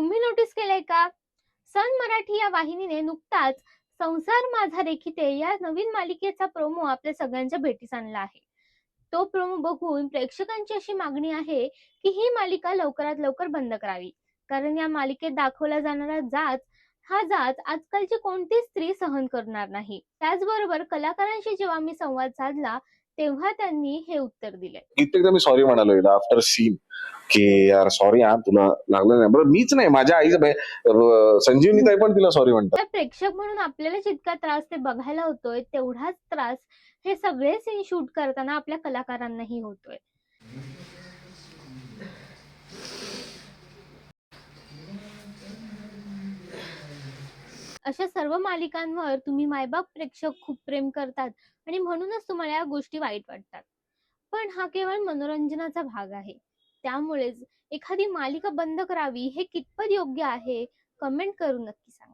तुम्ही नोटीस केलंय का? सन मराठी या वाहिनीने नुकताच संसार माझा रेखिते या नवीन मालिकेचा प्रोमो आपल्या सगळ्यांच्या भेटीस आणला आहे. तो प्रोमो बघून प्रेक्षकांची अशी मागणी आहे की ही मालिका लवकरात लवकर बंद करावी. कारण या मालिकेत दाखवला जाणारा जात हा जात आजकालची कोणतीच स्त्री सहन करणार नाही. त्याचबरोबर कलाकारांशी जेव्हा मी संवाद साधला तेव्हा त्यांनी हे उत्तर दिले. कित्येकदा मी सॉरी म्हणालो आफ्टर सीन की यार सॉरी हा तुला लागलं नाही. बरं मीच नाही माझ्या आईचं संजीवनी ताई पण तिला सॉरी म्हणतात. तर प्रेक्षक म्हणून आपल्याला जितका त्रास ते बघायला होतोय तेवढाच त्रास हे सगळे सीन शूट करताना आपल्या कलाकारांनाही होतोय. अशा सर्व मालिकांवर तुम्ही मायबाप प्रेक्षक खूप प्रेम करतात आणि म्हणूनच तुम्हाला या गोष्टी वाईट वाटतात. पण हा केवळ मनोरंजनाचा भाग आहे. त्यामुळेच एखादी मालिका बंद करावी हे कितपत योग्य आहे? कमेंट करून नक्की सांगा.